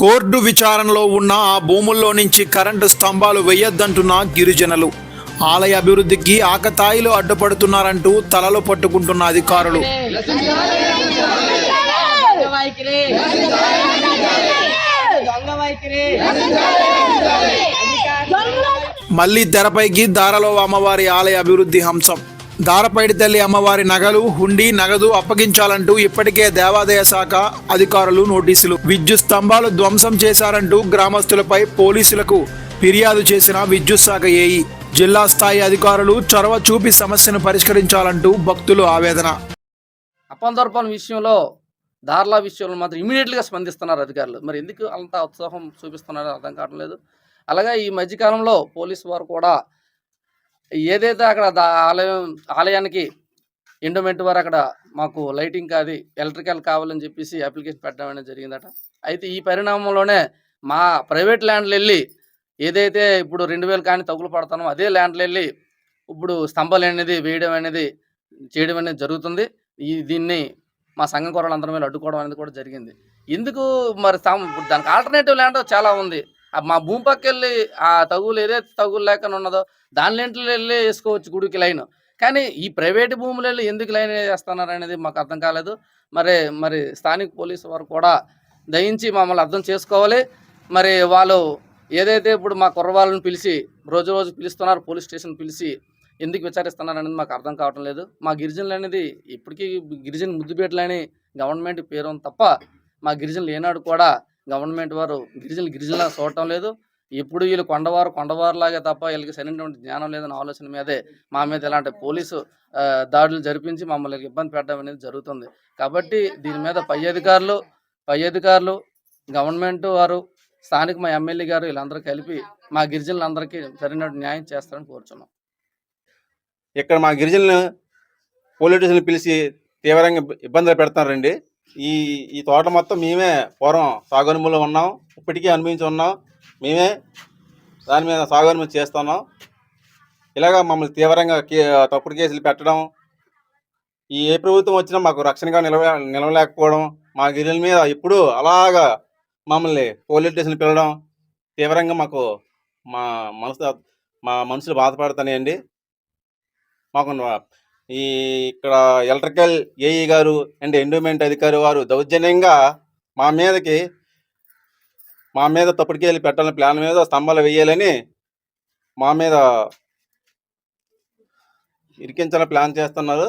Court విచారణలో ఉన్న ఆ భూముల్లో నుంచి కరెంటు స్తంభాలు వేయొద్దంటున్న గిరిజనులు. ఆలయ అభివృద్ధికి ఆకతాయిలు అడ్డుపడుతున్నారంటూ తలలు పట్టుకుంటున్న అధికారులు. మళ్ళీ తెరపైకి దారలో అమ్మవారి ఆలయ అభివృద్ధి హంసం. దారపైడి తల్లి అమ్మవారి నగలు హుండీ నగదు అప్పగించాలంటూ ఇప్పటికే దేవాదాయ శాఖ అధికారులు నోటీసులు. విద్యుత్ స్తంభాలు ధ్వంసం చేశారంటూ గ్రామస్తులపై పోలీసులకు ఫిర్యాదు చేసిన విద్యుత్ శాఖ ఏఈ. జిల్లా స్థాయి అధికారులు చొరవ చూపి సమస్యను పరిష్కరించాలంటూ భక్తులు ఆవేదన. అప్పందర్పాల విషయంలో దార్లా విషయంలో మాత్రం ఇమీడియట్గా స్పందిస్తున్నారు అధికారులు. మరి ఎందుకు అంత ఉత్సాహం చూపిస్తున్నారో అర్థం కావడం లేదు అలాగే ఈ మధ్యకాలంలో పోలీసు వారు కూడా ఏదైతే అక్కడ దా- ఆలయం ఆలయానికి ఎండోమెంట్ వారు అక్కడ మాకు లైటింగ్ కాదు ఎలక్ట్రికల్ కావాలని చెప్పేసి అప్లికేషన్ పెట్టడం అనేది జరిగిందట. అయితే ఈ పరిణామంలోనే మా ప్రైవేట్ ల్యాండ్లు వెళ్ళి ఏదైతే ఇప్పుడు రెండు వేలు కానీ తగులు పడతానో అదే ల్యాండ్లు వెళ్ళి ఇప్పుడు స్తంభాలు అనేది వేయడం అనేది చేయడం అనేది జరుగుతుంది. ఈ దీన్ని మా సంఘం కూరలు అందరం అడ్డుకోవడం అనేది కూడా జరిగింది. ఎందుకు మరి సం- ఇప్పుడు దానికి ఆల్టర్నేటివ్ ల్యాండ్ చాలా ఉంది. మా భూమి పక్క వెళ్ళి ఆ తగులు ఏదైతే తగులు లేకుండా ఉన్నదో దాని ఇంట్లో వెళ్ళి వేసుకోవచ్చు గుడికి లైన్. కానీ ఈ ప్రైవేట్ భూములు వెళ్ళి ఎందుకు లైన్ వేస్తున్నారు అనేది మాకు అర్థం కాలేదు. మరి మరి స్థానిక పోలీసు వారు కూడా దయించి మమ్మల్ని అర్థం చేసుకోవాలి. మరి వాళ్ళు ఏదైతే ఇప్పుడు మా కుర్రవాళ్ళని పిలిచి రోజు రోజు పిలుస్తున్నారు పోలీస్ స్టేషన్ పిలిచి ఎందుకు విచారిస్తున్నారు అనేది మాకు అర్థం కావటం లేదు. మా గిరిజనులు అనేది ఇప్పటికీ గిరిజన ముద్దుపేటలని గవర్నమెంట్ పేరు తప్ప మా గిరిజనులు ఏనాడు కూడా గవర్నమెంట్ వారు గిరిజనులు గిరిజనులా చూడటం లేదు. ఎప్పుడు వీళ్ళు కొండవారు కొండవారులాగే తప్ప వీళ్ళకి సరైనటువంటి జ్ఞానం లేదన్న ఆలోచన మీదే మా మీద ఇలాంటి పోలీసు దాడులు జరిపించి మమ్మల్ని ఇబ్బంది పెట్టడం అనేది జరుగుతుంది. కాబట్టి దీని మీద పై అధికారులు పై అధికారులు గవర్నమెంట్ వారు స్థానిక మా ఎమ్మెల్యే గారు వీళ్ళందరూ కలిపి మా గిరిజనులందరికీ సరైన న్యాయం చేస్తారని కోరుచున్నాం. ఇక్కడ మా గిరిజనులు పోలీస్ స్టేషన్ పిలిచి తీవ్రంగా ఇబ్బందులు పెడతారండి ఈ ఈ తోట మొత్తం మేమే పూర్వం సాగునుములో ఉన్నాం ఇప్పటికీ అనుభవించి ఉన్నాం. మేమే దాని మీద సాగునుమతి చేస్తున్నాం. ఇలాగ మమ్మల్ని తీవ్రంగా కే- తప్పుడు కేసులు పెట్టడం ఈ ఏ ప్రభుత్వం వచ్చినా మాకు రక్షణగా నిలవ నిలవలేకపోవడం మా గిరిల మీద ఎప్పుడూ అలాగా మమ్మల్ని పోలీస్ స్టేషన్ పిలవడం తీవ్రంగా మాకు మా మనసు మా మనసులు బాధపడుతున్నాయండి. మాకు ఈ ఇక్కడ ఎలక్ట్రికల్ ఏఈ గారు అండ్ ఎండోమెంట్ అధికారి వారు దౌర్జన్యంగా మా మీదకి మా మీద తప్పటికి వెళ్ళి పెట్టాలని ప్లాన్ మీద స్తంభాలు వేయాలని మా మీద ఇరికించాలని ప్లాన్ చేస్తున్నారు.